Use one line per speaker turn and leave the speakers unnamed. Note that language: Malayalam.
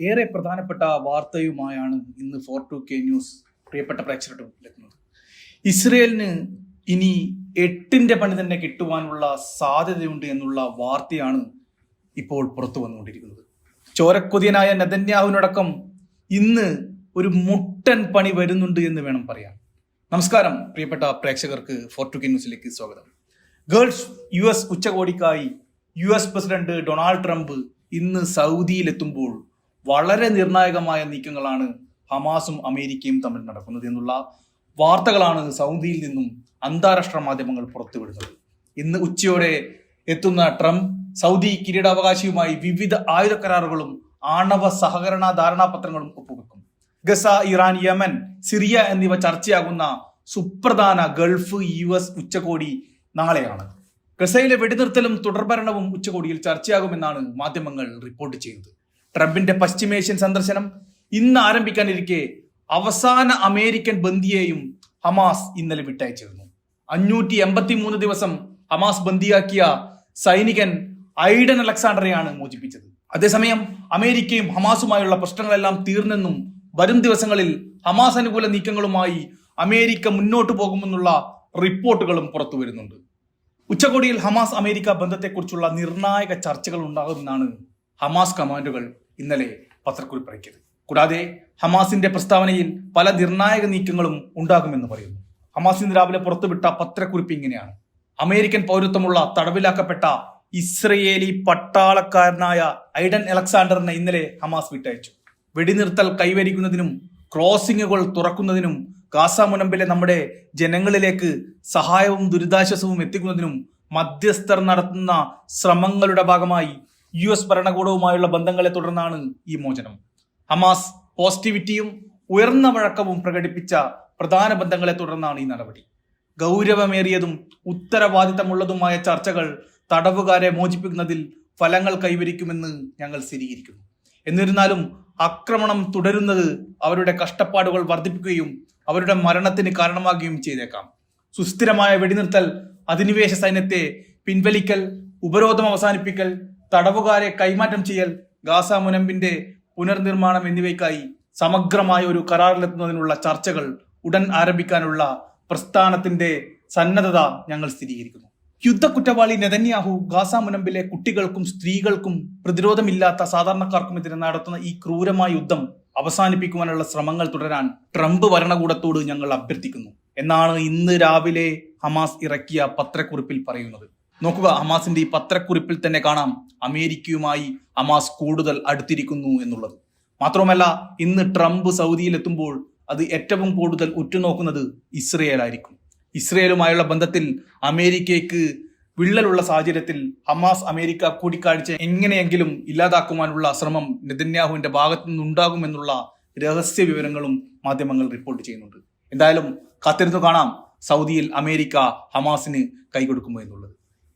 ഏറെ പ്രധാനപ്പെട്ട വാർത്തയുമായാണ് ഇന്ന് ഫോർ ടു കെ ന്യൂസ് പ്രിയപ്പെട്ട പ്രേക്ഷകരുടെ മുന്നിലെത്തുന്നത് ഇസ്രയേലിന് ഇനി എട്ടിന്റെ പണി തന്നെ കിട്ടുവാനുള്ള സാധ്യതയുണ്ട് എന്നുള്ള വാർത്തയാണ് ഇപ്പോൾ പുറത്തു വന്നുകൊണ്ടിരിക്കുന്നത്. ചോരക്കൊതിയനായ നെതന്യാഹുവിനടക്കം ഇന്ന് ഒരു മുട്ടൻ പണി വരുന്നുണ്ട് എന്ന് വേണം പറയാൻ. നമസ്കാരം പ്രിയപ്പെട്ട പ്രേക്ഷകർക്ക് ഫോർ ടു കെ ന്യൂസിലേക്ക് സ്വാഗതം. ഗേൾസ് U S ഉച്ചകോടിക്കായി U S president Donald Trump ഇന്ന് സൗദിയിലെത്തുമ്പോൾ വളരെ നിർണായകമായ നീക്കങ്ങളാണ് ഹമാസും അമേരിക്കയും തമ്മിൽ നടക്കുന്നത് എന്നുള്ള വാർത്തകളാണ് സൗദിയിൽ നിന്നും അന്താരാഷ്ട്ര മാധ്യമങ്ങൾ പുറത്തുവിടുന്നത്. ഇന്ന് ഉച്ചയോടെ എത്തുന്ന ട്രംപ് സൗദി കിരീടാവകാശിയുമായി വിവിധ ആയുധ കരാറുകളും ആണവ സഹകരണ ധാരണാപത്രങ്ങളും ഒപ്പുവെക്കും. ഗസ ഇറാൻ യമൻ സിറിയ എന്നിവ ചർച്ചയാകുന്ന സുപ്രധാന ഗൾഫ് യു എസ് ഉച്ചകോടി നാളെയാണ്. ഗസയിലെ വെടിനിർത്തലും തുടർഭരണവും ഉച്ചകോടിയിൽ ചർച്ചയാകുമെന്നാണ് മാധ്യമങ്ങൾ റിപ്പോർട്ട് ചെയ്യുന്നത്. ട്രംപിന്റെ പശ്ചിമേഷ്യൻ സന്ദർശനം ഇന്ന് ആരംഭിക്കാനിരിക്കെ അവസാന അമേരിക്കൻ ബന്ദിയെയും ഹമാസ് ഇന്നലെ വിട്ടയച്ചിരുന്നു. അഞ്ഞൂറ്റി എൺപത്തി മൂന്ന് ദിവസം ഹമാസ് ബന്ദിയാക്കിയ സൈനികൻ ഐഡൻ അലക്സാണ്ടറെയാണ് മോചിപ്പിച്ചത്. അതേസമയം അമേരിക്കയും ഹമാസുമായുള്ള പ്രശ്നങ്ങളെല്ലാം തീർന്നെന്നും വരും ദിവസങ്ങളിൽ ഹമാസ് അനുകൂല നീക്കങ്ങളുമായി അമേരിക്ക മുന്നോട്ടു പോകുമെന്നുള്ള റിപ്പോർട്ടുകളും പുറത്തു വരുന്നുണ്ട്. ഉച്ചകോടിയിൽ ഹമാസ് അമേരിക്ക ബന്ധത്തെക്കുറിച്ചുള്ള നിർണായക ചർച്ചകൾ ഉണ്ടാകുമെന്നാണ് ഹമാസ് കമാൻഡുകൾ ഇന്നലെ പത്രക്കുറിപ്പിറക്കിയത് കൂടാതെ ഹമാസിന്റെ പ്രസ്താവനയിൽ പല നിർണായക നീക്കങ്ങളും ഉണ്ടാകുമെന്ന് പറയുന്നു. ഹമാസ് ഇന്ന് രാവിലെ പുറത്തുവിട്ട പത്രക്കുറിപ്പ് ഇങ്ങനെയാണ്. അമേരിക്കൻ പൗരത്വമുള്ള തടവിലാക്കപ്പെട്ട ഇസ്രയേലി പട്ടാളക്കാരനായ ഐഡൻ അലക്സാണ്ടറിനെ ഇന്നലെ ഹമാസ് വിട്ടയച്ചു. വെടിനിർത്തൽ കൈവരിക്കുന്നതിനും ക്രോസിങ്ങുകൾ തുറക്കുന്നതിനും ഗാസ മുനമ്പിലെ നമ്മുടെ ജനങ്ങളിലേക്ക് സഹായവും ദുരിതാശ്വാസവും എത്തിക്കുന്നതിനും മധ്യസ്ഥർ നടത്തുന്ന ശ്രമങ്ങളുടെ ഭാഗമായി യു എസ് ഭരണകൂടവുമായുള്ള ബന്ധങ്ങളെ തുടർന്നാണ് ഈ മോചനം. ഹമാസ് പോസിറ്റിവിറ്റിയും ഉയർന്ന വഴക്കവും പ്രകടിപ്പിച്ച പ്രധാന ബന്ധങ്ങളെ തുടർന്നാണ് ഈ നടപടി. ഗൗരവമേറിയതും ഉത്തരവാദിത്തമുള്ളതുമായ ചർച്ചകൾ തടവുകാരെ മോചിപ്പിക്കുന്നതിൽ ഫലങ്ങൾ കൈവരിക്കുമെന്ന് ഞങ്ങൾ സ്ഥിരീകരിക്കുന്നു. എന്നിരുന്നാലും ആക്രമണം തുടരുന്നത് അവരുടെ കഷ്ടപ്പാടുകൾ വർദ്ധിപ്പിക്കുകയും അവരുടെ മരണത്തിന് കാരണമാകുകയും ചെയ്തേക്കാം. സുസ്ഥിരമായ വെടിനിർത്തൽ അധിനിവേശ സൈന്യത്തെ പിൻവലിക്കൽ ഉപരോധം അവസാനിപ്പിക്കൽ തടവുകാരെ കൈമാറ്റം ചെയ്യൽ ഗാസ മുനമ്പിന്റെ പുനർനിർമ്മാണം എന്നിവയ്ക്കായി സമഗ്രമായ ഒരു കരാറിലെത്തുന്നതിനുള്ള ചർച്ചകൾ ഉടൻ ആരംഭിക്കാനുള്ള പ്രസ്ഥാനത്തിന്റെ സന്നദ്ധത ഞങ്ങൾ സ്ഥിരീകരിക്കുന്നു. യുദ്ധ കുറ്റവാളി നെതന്യാഹു ഗാസ മുനമ്പിലെ കുട്ടികൾക്കും സ്ത്രീകൾക്കും പ്രതിരോധമില്ലാത്ത സാധാരണക്കാർക്കുമെതിരെ നടത്തുന്ന ഈ ക്രൂരമായ യുദ്ധം അവസാനിപ്പിക്കുവാനുള്ള ശ്രമങ്ങൾ തുടരാൻ ട്രംപ് ഭരണകൂടത്തോട് ഞങ്ങൾ അഭ്യർത്ഥിക്കുന്നു. എന്നാണ് ഇന്ന് രാവിലെ ഹമാസ് ഇറക്കിയ പത്രക്കുറിപ്പിൽ പറയുന്നത്. നോക്കുക ഹമാസിന്റെ ഈ പത്രക്കുറിപ്പിൽ തന്നെ കാണാം അമേരിക്കയുമായി ഹമാസ് കൂടുതൽ അടുത്തിരിക്കുന്നു എന്നുള്ളത്. മാത്രവുമല്ല ഇന്ന് ട്രംപ് സൗദിയിൽ എത്തുമ്പോൾ അത് ഏറ്റവും കൂടുതൽ ഉറ്റുനോക്കുന്നത് ഇസ്രയേലായിരിക്കും. ഇസ്രയേലുമായുള്ള ബന്ധത്തിൽ അമേരിക്കയ്ക്ക് വിള്ളലുള്ള സാഹചര്യത്തിൽ ഹമാസ് അമേരിക്ക കൂടിക്കാഴ്ച എങ്ങനെയെങ്കിലും ഇല്ലാതാക്കുവാനുള്ള ശ്രമം നെതന്യാഹുവിന്റെ ഭാഗത്തു നിന്നുണ്ടാകുമെന്നുള്ള രഹസ്യ വിവരങ്ങളും മാധ്യമങ്ങൾ റിപ്പോർട്ട് ചെയ്യുന്നുണ്ട്. എന്തായാലും കാത്തിരുന്നു കാണാം സൗദിയിൽ അമേരിക്ക ഹമാസിന് കൈകൊടുക്കുമോ എന്നുള്ളത്.